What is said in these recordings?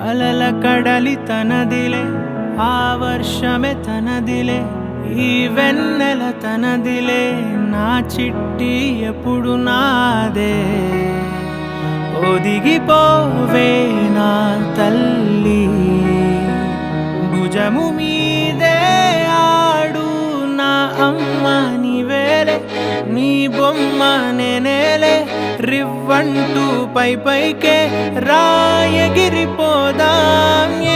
అలల కడలి తనదిలే ఆ వర్షమే తనదిలే ఈ వెన్నెల తనదిలే నా చిట్టి ఎప్పుడు నాదే. ఒదిగిపోవే నా తల్లి భుజము మీదే బొమ్మ నేనేలే రివ్వంటూ పై పైకే రాయగిరిపోదాం ఏ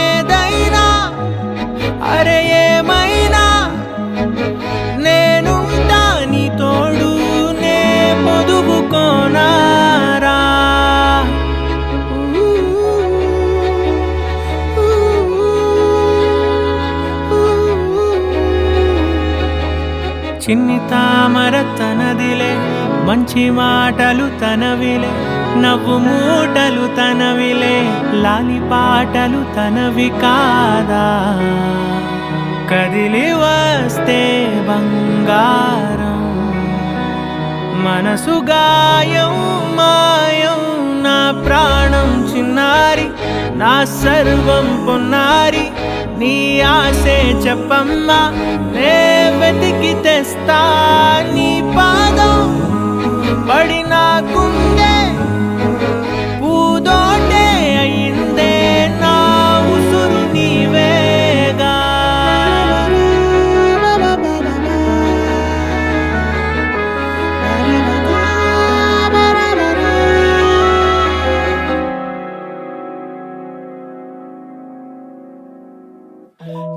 చిన్ని తామర తనదిలే మంచి మాటలు తనవిలే నవ్వు మూటలు తనవిలే లాలి పాటలు తనవి కాదా? కదిలి వస్తే బంగారం మనసు గాయం మాయం నా ప్రాణం చిన్నారి నా సర్వం పొన్నారి నీ ఆశే చెప్పమ్మా నే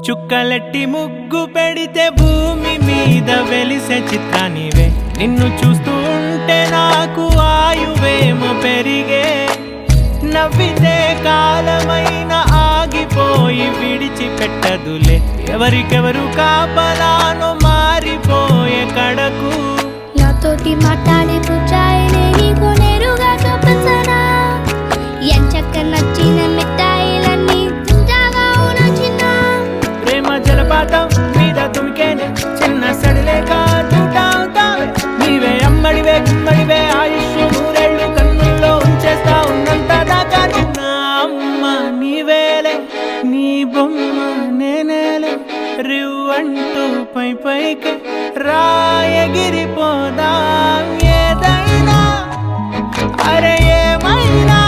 చుక్కలెట్టి ముగ్గు పెడితే భూమి మీద వెలిసే చిత్రానివే. నిన్ను చూస్తూ ఉంటే నాకు ఆయువేమో పెరిగే. నవ్వితే కాలమైన ఆగిపోయి విడిచిపెట్టదులే. ఎవరికెవరు కాపలానో మారిపోయే కడకు. నాతోటి మాట్లాడే పుచ్చాయిలే నీకు నేరుగా చూపించనా? ఎంచక్క నచ్చిన నీ బొమ్మ నేనేల రివ్వంటూ పై పైకి రాయగిరిపోదాం. ఏదైనా అరే ఏమైనా